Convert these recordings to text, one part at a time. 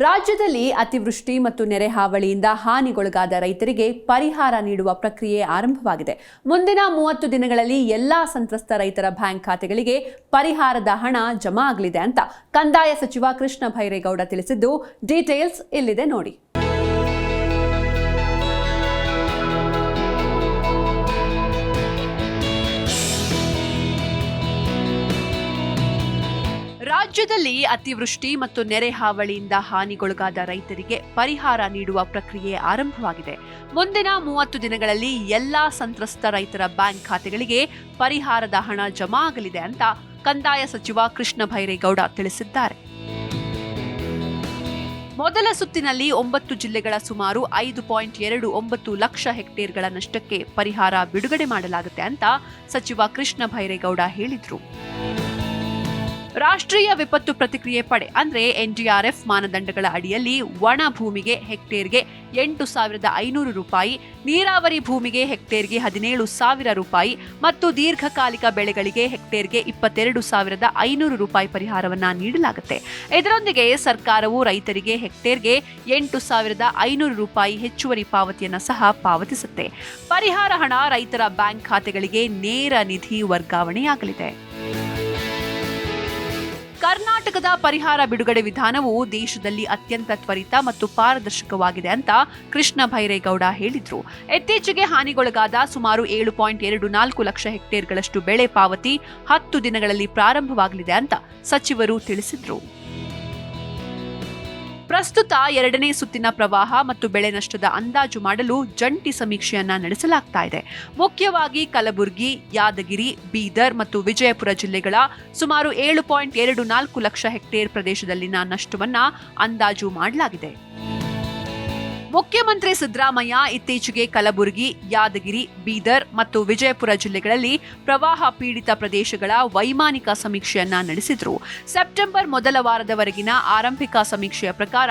ರಾಜ್ಯದಲ್ಲಿ ಅತಿವೃಷ್ಟಿ ಮತ್ತು ನೆರೆ ಹಾವಳಿಯಿಂದ ಹಾನಿಗೊಳಗಾದ ರೈತರಿಗೆ ಪರಿಹಾರ ನೀಡುವ ಪ್ರಕ್ರಿಯೆ ಆರಂಭವಾಗಿದೆ. ಮುಂದಿನ ಮೂವತ್ತು ದಿನಗಳಲ್ಲಿ ಎಲ್ಲಾ ಸಂತ್ರಸ್ತ ರೈತರ ಬ್ಯಾಂಕ್ ಖಾತೆಗಳಿಗೆ ಪರಿಹಾರದ ಹಣ ಜಮಾ ಆಗಲಿದೆ ಅಂತ ಕಂದಾಯ ಸಚಿವ ಕೃಷ್ಣ ಭೈರೇಗೌಡ ತಿಳಿಸಿದ್ದು, ಡೀಟೇಲ್ಸ್ ಇಲ್ಲಿದೆ ನೋಡಿ. ರಾಜ್ಯದಲ್ಲಿ ಅತಿವೃಷ್ಟಿ ಮತ್ತು ನೆರೆ ಹಾವಳಿಯಿಂದ ಹಾನಿಗೊಳಗಾದ ರೈತರಿಗೆ ಪರಿಹಾರ ನೀಡುವ ಪ್ರಕ್ರಿಯೆ ಆರಂಭವಾಗಿದೆ. ಮುಂದಿನ ಮೂವತ್ತು ದಿನಗಳಲ್ಲಿ ಎಲ್ಲಾ ಸಂತ್ರಸ್ತ ರೈತರ ಬ್ಯಾಂಕ್ ಖಾತೆಗಳಿಗೆ ಪರಿಹಾರದ ಹಣ ಜಮಾ ಆಗಲಿದೆ ಅಂತ ಕಂದಾಯ ಸಚಿವ ಕೃಷ್ಣ ಭೈರೇಗೌಡ ತಿಳಿಸಿದ್ದಾರೆ. ಮೊದಲ ಸುತ್ತಿನಲ್ಲಿ ಒಂಬತ್ತು ಜಿಲ್ಲೆಗಳ ಸುಮಾರು ಐದು ಪಾಯಿಂಟ್ ಎರಡು ಒಂಬತ್ತು ಲಕ್ಷ ಹೆಕ್ಟೇರ್ಗಳ ನಷ್ಟಕ್ಕೆ ಪರಿಹಾರ ಬಿಡುಗಡೆ ಮಾಡಲಾಗುತ್ತೆ ಅಂತ ಸಚಿವ ಕೃಷ್ಣ ಭೈರೇಗೌಡ ಹೇಳಿದ್ರು. ರಾಷ್ಟ್ರೀಯ ವಿಪತ್ತು ಪ್ರತಿಕ್ರಿಯೆ ಪಡೆ, ಅಂದ್ರೆ ಎನ್ಡಿಆರ್ಎಫ್ ಮಾನದಂಡಗಳ ಅಡಿಯಲ್ಲಿ ಒಣ ಭೂಮಿಗೆ ಹೆಕ್ಟೇರ್ಗೆ ಎಂಟು ಸಾವಿರದ ಐನೂರು ರೂಪಾಯಿ, ನೀರಾವರಿ ಭೂಮಿಗೆ ಹೆಕ್ಟೇರ್ಗೆ ಹದಿನೇಳು ಸಾವಿರ ರೂಪಾಯಿ ಮತ್ತು ದೀರ್ಘಕಾಲಿಕ ಬೆಳೆಗಳಿಗೆ ಹೆಕ್ಟೇರ್ಗೆ ಇಪ್ಪತ್ತೆರಡು ಸಾವಿರದ ಐನೂರು ರೂಪಾಯಿ ಪರಿಹಾರವನ್ನ ನೀಡಲಾಗುತ್ತೆ. ಇದರೊಂದಿಗೆ ಸರ್ಕಾರವು ರೈತರಿಗೆ ಹೆಕ್ಟೇರ್ಗೆ ಎಂಟು ಸಾವಿರದ ಐನೂರು ರೂಪಾಯಿ ಹೆಚ್ಚುವರಿ ಪಾವತಿಯನ್ನು ಸಹ ಪಾವತಿಸುತ್ತೆ. ಪರಿಹಾರ ಹಣ ರೈತರ ಬ್ಯಾಂಕ್ ಖಾತೆಗಳಿಗೆ ನೇರ ನಿಧಿ ವರ್ಗಾವಣೆಯಾಗಲಿದೆ. ಕರ್ನಾಟಕದ ಪರಿಹಾರ ಬಿಡುಗಡೆ ವಿಧಾನವು ದೇಶದಲ್ಲಿ ಅತ್ಯಂತ ತ್ವರಿತ ಮತ್ತು ಪಾರದರ್ಶಕವಾಗಿದೆ ಅಂತ ಕೃಷ್ಣ ಭೈರೇಗೌಡ ಹೇಳಿದ್ರು. ಇತ್ತೀಚೆಗೆ ಹಾನಿಗೊಳಗಾದ ಸುಮಾರು ಏಳು ಪಾಯಿಂಟ್ ಎರಡು ನಾಲ್ಕು ಲಕ್ಷ ಹೆಕ್ಟೇರ್ಗಳಷ್ಟು ಬೆಳೆ ಪಾವತಿ ಹತ್ತು ದಿನಗಳಲ್ಲಿ ಪ್ರಾರಂಭವಾಗಲಿದೆ ಅಂತ ಸಚಿವರು ತಿಳಿಸಿದ್ರು. ಪ್ರಸ್ತುತ ಎರಡನೇ ಸುತ್ತಿನ ಪ್ರವಾಹ ಮತ್ತು ಬೆಳೆ ನಷ್ಟದ ಅಂದಾಜು ಮಾಡಲು ಜಂಟಿ ಸಮೀಕ್ಷೆಯನ್ನ ನಡೆಸಲಾಗ್ತಾ ಇದೆ. ಮುಖ್ಯವಾಗಿ ಕಲಬುರಗಿ, ಯಾದಗಿರಿ, ಬೀದರ್ ಮತ್ತು ವಿಜಯಪುರ ಜಿಲ್ಲೆಗಳ ಸುಮಾರು ಏಳು ಪಾಯಿಂಟ್ ಎರಡು ನಾಲ್ಕು ಲಕ್ಷ ಹೆಕ್ಟೇರ್ ಪ್ರದೇಶದಲ್ಲಿನ ನಷ್ಟವನ್ನ ಅಂದಾಜು ಮಾಡಲಾಗಿದೆ. ಮುಖ್ಯಮಂತ್ರಿ ಸಿದ್ದರಾಮಯ್ಯ ಇತ್ತೀಚೆಗೆ ಕಲಬುರಗಿ, ಯಾದಗಿರಿ, ಬೀದರ್ ಮತ್ತು ವಿಜಯಪುರ ಜಿಲ್ಲೆಗಳಲ್ಲಿ ಪ್ರವಾಹ ಪೀಡಿತ ಪ್ರದೇಶಗಳ ವೈಮಾನಿಕ ಸಮೀಕ್ಷೆಯನ್ನ ನಡೆಸಿದ್ರು. ಸೆಪ್ಟೆಂಬರ್ ಮೊದಲ ವಾರದವರೆಗಿನ ಆರಂಭಿಕ ಸಮೀಕ್ಷೆಯ ಪ್ರಕಾರ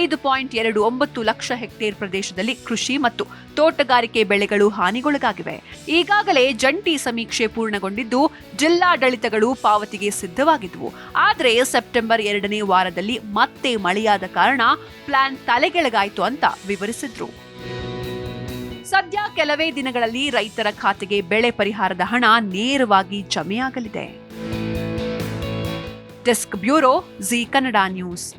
ಐದು ಪಾಯಿಂಟ್ ಎರಡು ಒಂಬತ್ತು ಲಕ್ಷ ಹೆಕ್ಟೇರ್ ಪ್ರದೇಶದಲ್ಲಿ ಕೃಷಿ ಮತ್ತು ತೋಟಗಾರಿಕೆ ಬೆಳೆಗಳು ಹಾನಿಗೊಳಗಾಗಿವೆ. ಈಗಾಗಲೇ ಜಂಟಿ ಸಮೀಕ್ಷೆ ಪೂರ್ಣಗೊಂಡಿದ್ದು ಜಿಲ್ಲಾಡಳಿತಗಳು ಪಾವತಿಗೆ ಸಿದ್ಧವಾಗಿದ್ದವು ಆದರೆ ಸೆಪ್ಟೆಂಬರ್ ಎರಡನೇ ವಾರದಲ್ಲಿ ಮತ್ತೆ ಮಳೆಯಾದ ಕಾರಣ ಪ್ಲಾನ್ ತಲೆಗೆಳಗಾಯಿತು ಅಂತ ವಿವರಿಸಿದ್ರು. ಸದ್ಯ ಕೆಲವೇ ದಿನಗಳಲ್ಲಿ ರೈತರ ಖಾತೆಗೆ ಬೆಳೆ ಪರಿಹಾರದ ಹಣ ನೇರವಾಗಿ ಜಮೆಯಾಗಲಿದೆ. Desk bureau Zee Kannada news.